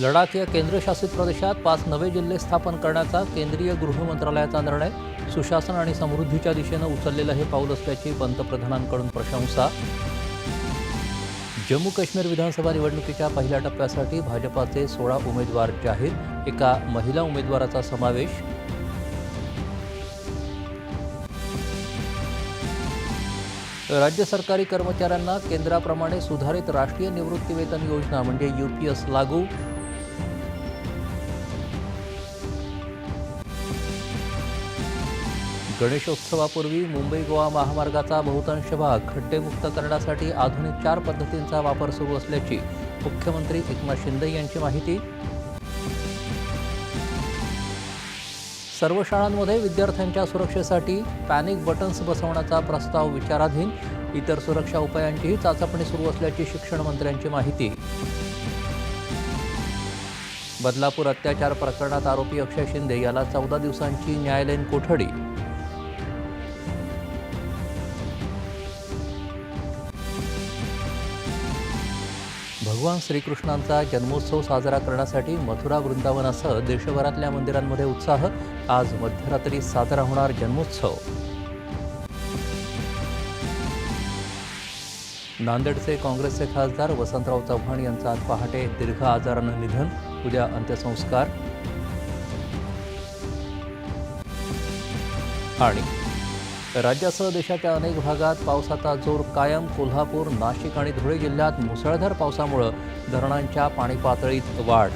लडाख या केंद्रशासित प्रदेशात पाच नवे जिल्हे स्थापन करण्याचा केंद्रीय गृह मंत्रालयाचा निर्णय सुशासन आणि समृद्धीच्या दिशेनं उचललेलं हे पाऊल असल्याची पंतप्रधानांकडून प्रशंसा. जम्मू काश्मीर विधानसभा निवडणुकीच्या पहिल्या टप्प्यासाठी भाजपाचे सोळा उमेदवार जाहीर एका महिला उमेदवाराचा समावेश. राज्य सरकारी कर्मचाऱ्यांना केंद्राप्रमाणे सुधारित राष्ट्रीय निवृत्तीवेतन योजना म्हणजे यूपीएस लागू. गणेशोत्सवापूर्वी मुंबई गोवा महामार्गाचा बहुतांश भाग खड्डेमुक्त करण्यासाठी आधुनिक चार पद्धतींचा वापर सुरू असल्याची मुख्यमंत्री एकनाथ शिंदे यांची माहिती. सर्व शाळांमध्ये विद्यार्थ्यांच्या सुरक्षेसाठी पॅनिक बटन्स बसवण्याचा प्रस्ताव विचाराधीन. इतर सुरक्षा उपायांचीही चाचपणी सुरू असल्याची शिक्षण मंत्र्यांची माहिती. बदलापूर अत्याचार प्रकरणात आरोपी अक्षय शिंदे याला चौदा दिवसांची न्यायालयीन कोठडी. भगवान श्रीकृष्णांचा जन्मोत्सव साजरा करण्यासाठी मथुरा वृंदावनासह देशभरातल्या मंदिरांमध्ये उत्साह. आज मध्यरात्री साजरा होणार जन्मोत्सव. नांदेडचे काँग्रेसचे खासदार वसंतराव चव्हाण यांचं आज पहाटे दीर्घ आजारानं निधन उद्या अंत्यसंस्कार. आणि राज्यासह देशाच्या अनेक भागात पावसाचा जोर कायम. कोल्हापूर नाशिक आणि धुळे जिल्ह्यात मुसळधार पावसामुळं धरणांच्या पाणी पातळीत वाढ